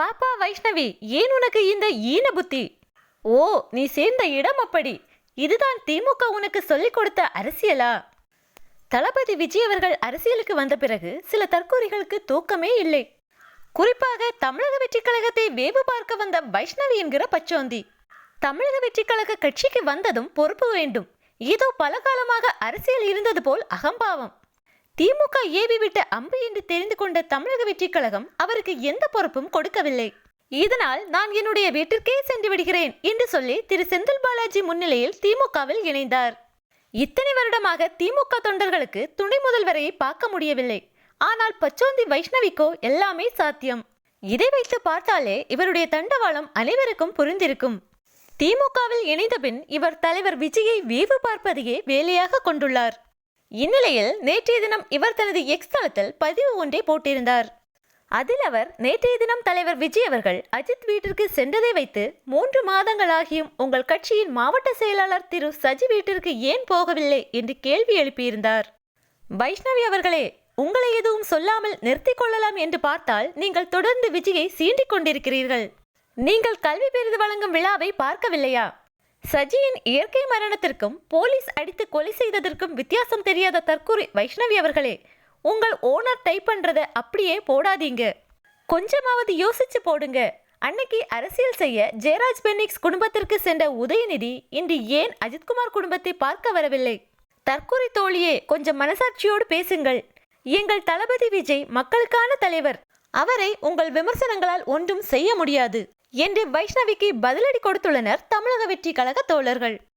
பாப்பா வைஷ்ணவி ஏன் உனக்கு இந்த ஈன புத்தி? ஓ நீ சேர்ந்த இடம் அப்படி. இதுதான் திமுக உனக்கு சொல்லிக் கொடுத்த அரசியலா? தளபதி விஜய் அவர்கள் அரசியலுக்கு வந்த பிறகு சில தற்கொலைகளுக்கு தூக்கமே இல்லை. குறிப்பாக தமிழக வெற்றி கழகத்தை வேவு பார்க்க வந்த வைஷ்ணவி என்கிற பச்சோந்தி. தமிழக வெற்றி கழக கட்சிக்கு வந்ததும் பொறுப்பு வேண்டும். ஏதோ பல காலமாக அரசியல் இருந்தது போல் அகம்பாவம். திமுக ஏவி விட்ட அம்பு என்று தெரிந்து கொண்ட தமிழக வெற்றி கழகம் அவருக்கு எந்த பொறுப்பும் கொடுக்கவில்லை. இதனால் நான் என்னுடைய வீட்டிற்கே சென்று விடுகிறேன் என்று சொல்லி திரு செந்தில் பாலாஜி முன்னிலையில் திமுகவில் இணைந்தார். இத்தனை வருடமாக திமுக தொண்டர்களுக்கு துணை முதல்வரையை பார்க்க முடியவில்லை. ஆனால் பச்சோந்தி வைஷ்ணவிக்கோ எல்லாமே சாத்தியம். இதை வைத்து பார்த்தாலே இவருடைய தண்டவாளம் அனைவருக்கும் புரிந்திருக்கும். திமுகவில் இணைந்த பின் இவர் தலைவர் விஜயை வேவு பார்ப்பதையே வேலையாக கொண்டுள்ளார். இந்நிலையில் நேற்றைய தினம் இவர் தனது எக்ஸ் தளத்தில் பதிவு ஒன்றை போட்டிருந்தார். அதில் அவர் நேற்றைய தினம் தலைவர் விஜய் அவர்கள் அஜித் வீட்டிற்கு சென்றதை வைத்து மூன்று மாதங்களாகியும் உங்கள் கட்சியின் மாவட்ட செயலாளர் திரு சஜி வீட்டிற்கு ஏன் போகவில்லை? என்று கேள்வி எழுப்பியிருந்தார். வைஷ்ணவி அவர்களே உங்களை எதுவும் சொல்லாமல் நிறுத்திக் கொள்ளலாம் என்று பார்த்தால் நீங்கள் தொடர்ந்து விஜயை சீண்டிக் கொண்டிருக்கிறீர்கள். நீங்கள் கல்வி பெரிது வழங்கும் விழாவை பார்க்கவில்லையா? சஜியின் இயற்கை மரணத்திற்கும் போலீஸ் அடித்து கொலை செய்ததற்கும் வித்தியாசம் தெரியாத தற்கூரி வைஷ்ணவி அவர்களே உங்கள் ஓனர் டைப் பண்றத அப்படியே போடாதீங்க. கொஞ்சமாவது யோசிச்சு போடுங்க. அன்னைக்கு அரசியல் செய்ய ஜெயராஜ் பென்னிக்ஸ் குடும்பத்திற்கு சென்ற உதயநிதி இன்று ஏன் அஜித்குமார் குடும்பத்தை பார்க்க வரவில்லை? தற்கொலை தோழியே கொஞ்சம் மனசாட்சியோடு பேசுங்கள். எங்கள் தளபதி விஜய் மக்களுக்கான தலைவர். அவரை உங்கள் விமர்சனங்களால் ஒன்றும் செய்ய முடியாது. என்று வைஷ்ணவிக்கு பதிலடி கொடுத்துள்ளனர் தமிழக வெற்றி கழக தோழர்கள்.